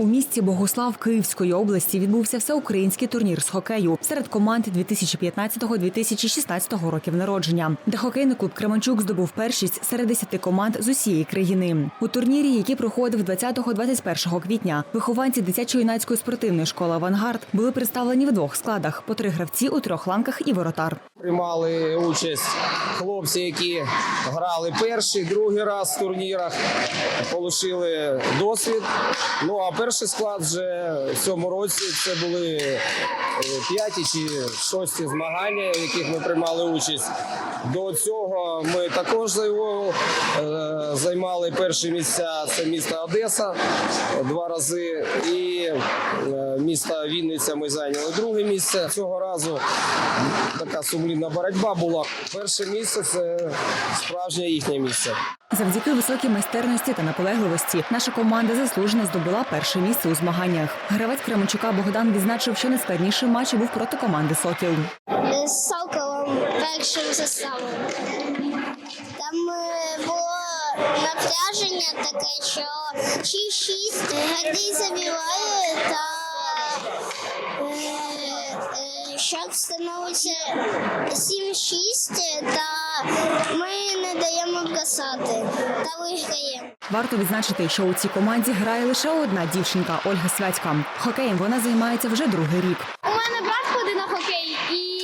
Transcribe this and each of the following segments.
У місті Богослав Київської області відбувся всеукраїнський турнір з хокею серед команд 2015-2016 років народження, де хокейний клуб Кременчук здобув першість серед 10 команд з усієї країни. У турнірі, який проходив 20-21 квітня, вихованці дитячо-юнацької спортивної школи Авангард були представлені в двох складах по три гравці у трьох ланках і воротар. Приймали участь хлопці, які грали перший, другий раз в турнірах, отримали досвід. Ну а перший склад вже в цьому році це були е, п'яті чи шості змагання, в яких ми приймали участь. До цього ми також е, займали перші місця. Це місто Одеса два рази, і місто Вінниця ми зайняли друге місце. Цього разу така сумлінна боротьба була. Перше місце це справжнє їхнє місце. Завдяки високій майстерності та наполегливості наша команда заслужено здобула перше місце у змаганнях. Гравець Кременчука Богдан відзначив, що найскладніший матч був проти команди Сокіл. з Соколом першим заставом. Там е, було напряження таке, що 6-6 гравці забиває та е, е, становиться 7-6 та ми не даємо бросати та виграємо. Варто відзначити, що у цій команді грає лише одна дівчинка Ольга Святька. Хокеєм вона займається вже другий рік. У мене брат ходить на хокей, і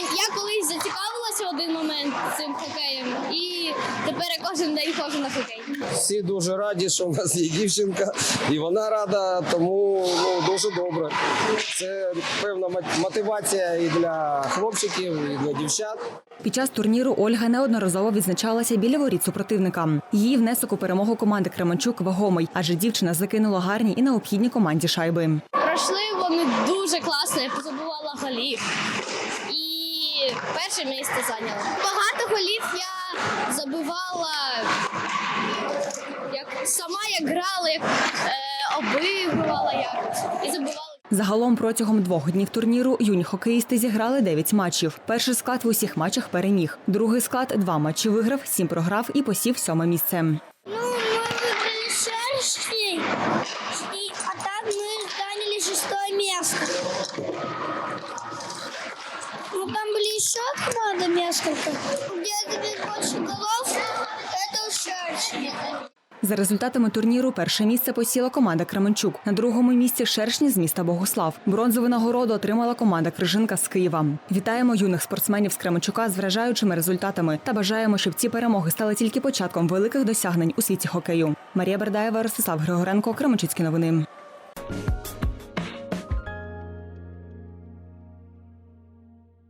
я колись зацікавилася в один момент цим хокеєм, і тепер я кожен день ходжу на хокей. Всі дуже раді, що в нас є дівчинка, і вона рада, тому ну, дуже добре. Це певна мотивація і для хлопчиків, і для дівчат. Під час турніру Ольга неодноразово відзначалася біля воріт супротивника. Її внесок у перемогу команди Кременчук вагомий, адже дівчина закинула гарні і необхідні команді шайби. Пройшли вони дуже класно, я позабувала голів І перше місце зайняла. Багато голів я забивала як сама як грала, як е, обігрувала як і забивала. Загалом протягом двох днів турніру юні хокеїсти зіграли 9 матчів. Перший склад в усіх матчах переміг. Другий склад два матчі виграв, сім програв і посів сьоме місце. Ну, мы выбрали шерсти, и, а так мы заняли шестое место. Ну, там были еще команды несколько. Где забил больше голов, это у шерсти. За результатами турніру перше місце посіла команда Кременчук. На другому місці шершні з міста Богослав. Бронзову нагороду отримала команда Крижинка з Києва. Вітаємо юних спортсменів з Кременчука з вражаючими результатами та бажаємо, щоб ці перемоги стали тільки початком великих досягнень у світі хокею. Марія Бердаєва, Ростислав Григоренко, Кременчуцькі новини.